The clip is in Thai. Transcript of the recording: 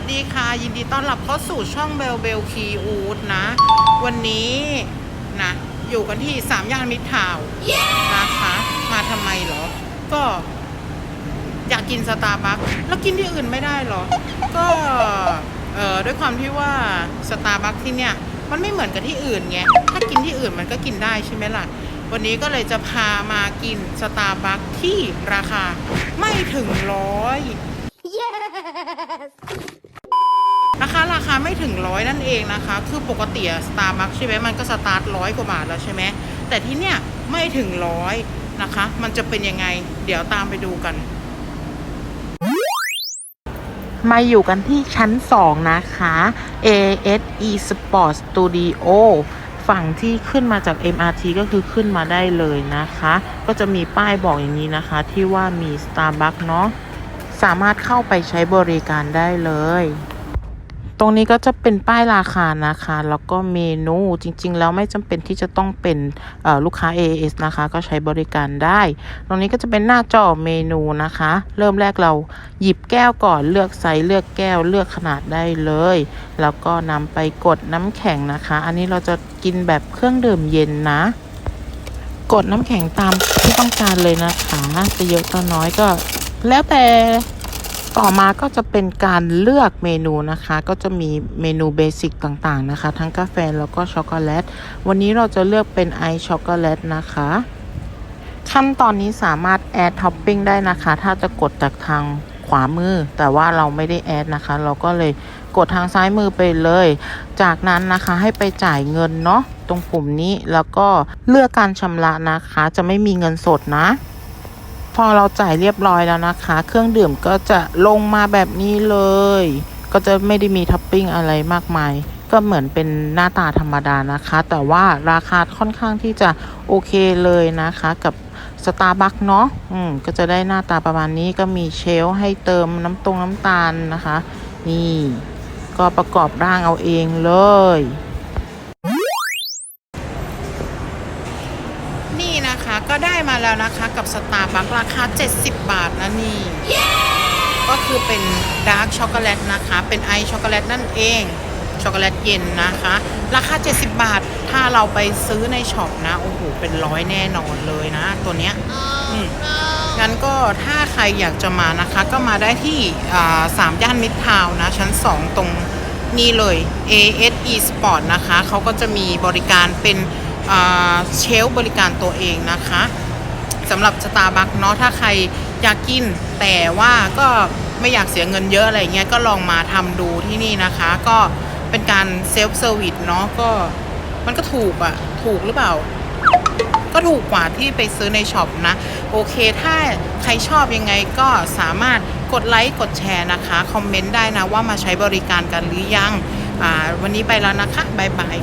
วัสดีค่ะ ยินดีต้อนรับเข้าสู่ช่องเบลเบลคีอูดนะ วันนี้นะอยู่กันที่สามย่านมิตรทาวนะคะ มาทำไมเหรอ ก็ อยากกินสตาร์บัคแล้วกินที่อื่นไม่ได้เหรอ ก็เอ่อด้วยความที่ว่าสตาร์บัคที่เนี่ยมันไม่เหมือนกับที่อื่นไงถ้ากินที่อื่นมันก็กินได้ใช่ไหมล่ะ วันนี้ก็เลยจะพามากินสตาร์บัคที่ราคาไม่ถึงร้อยะคะราคาไม่ ถึงร้อยนั่นเองนะคะ คือปกติสตาร์บัคใช่ไหมมันก็สตาร์ทร้อยกว่าบาทแล้วใช่ไหมแต่ที่เนี่ยไม่ถึงร้อยนะคะ มันจะเป็นยังไง เดี๋ยวตามไปดูกัน มาอยู่กันที่ชั้น 2 นะคะ ASE Sport Studio ฝั่งที่ขึ้นมาจาก MRT ก็คือขึ้นมาได้เลยนะคะ ก็จะมีป้ายบอกอย่างนี้นะคะ ที่ว่ามี Starbucks เนาะ สามารถเข้าไปใช้บริการได้เลย ตรงนี้ก็จะเป็นป้ายราคานะคะ แล้วก็เมนูจริง ๆ แล้วไม่จำเป็นที่จะต้องเป็นลูกค้า AAS นะคะ ก็ใช้บริการได้ ตรงนี้ก็จะเป็นหน้าจอเมนูนะคะ เริ่มแรกเราหยิบแก้วก่อนเลือกไซส์เลือกแก้วเลือกขนาดได้เลย แล้วก็นำไปกดน้ำแข็งนะคะ อันนี้เราจะกินแบบเครื่องดื่มเย็นนะ กดน้ำแข็งตามที่ต้องการเลยนะคะ จะเยอะก็น้อยก็แล้วแต่ ต่อมาก็จะเป็นการเลือกเมนูนะคะ ก็จะมีเมนูเบสิกต่างๆนะคะ ทั้งกาแฟแล้วก็ช็อกโกแลต วันนี้เราจะเลือกเป็นไอช็อกโกแลตนะคะ ขั้นตอนนี้สามารถแอดท็อปปิ้งได้นะคะ ถ้าจะกดจากทางขวามือ แต่ว่าเราไม่ได้แอดนะคะ เราก็เลยกดทางซ้ายมือไปเลย จากนั้นนะคะให้ไปจ่ายเงินเนาะตรงปุ่มนี้แล้วก็เลือกการชำระนะคะ จะไม่มีเงินสดนะ พอเราจ่ายเรียบร้อยแล้วนะคะ เครื่องดื่มก็จะลงมาแบบนี้เลย ก็จะไม่ได้มีท็อปปิ้งอะไรมากมาย ก็เหมือนเป็นหน้าตาธรรมดานะคะ แต่ว่าราคาค่อนข้างที่จะโอเคเลยนะคะกับสตาร์บัคเนาะอืมก็จะได้หน้าตาประมาณนี้ก็มีเชลให้เติมน้ำตรงน้ำตาลนะคะ นี่ ก็ประกอบร่างเอาเองเลย นี่นะคะก็ได้มาแล้วนะคะกับสตาร์บัคราคา 70 บาทนะนี่ ก็คือเป็นดาร์กช็อกโกแลตนะคะ เป็นไอช็อกโกแลตนั่นเองช็อกโกแลตเย็นนะคะ ราคา 70 บาท ถ้าเราไปซื้อในช็อปนะ โอ้โห เป็นร้อยแน่นอนเลยนะ ตัวเนี้ยงั้นก็ถ้าใครอยากจะมานะคะ ก็มาได้ที่สามย่านมิตรทาวนะ ชั้น 2 ตรงนี่เลย ASE Sport นะคะ เขาก็จะมีบริการเป็น เชลบริการตัวเองนะคะสำหรับสตาร์บัคเนาะถ้าใครอยากกิน แต่ว่าก็ไม่อยากเสียเงินเยอะอะไรเงี้ยก็ลองมาทำดูที่นี่นะคะ ก็เป็นการเซลฟ์เซอร์วิสเนาะก็มันก็ถูกอะถูกหรือเปล่า ก็ถูกกว่าที่ไปซื้อในช็อปนะ โอเคถ้าใครชอบยังไงก็สามารถกดไลค์กดแชร์นะคะ คอมเมนต์ได้นะว่ามาใช้บริการกันหรือยังวันนี้ไปแล้วนะคะ บ๊ายบาย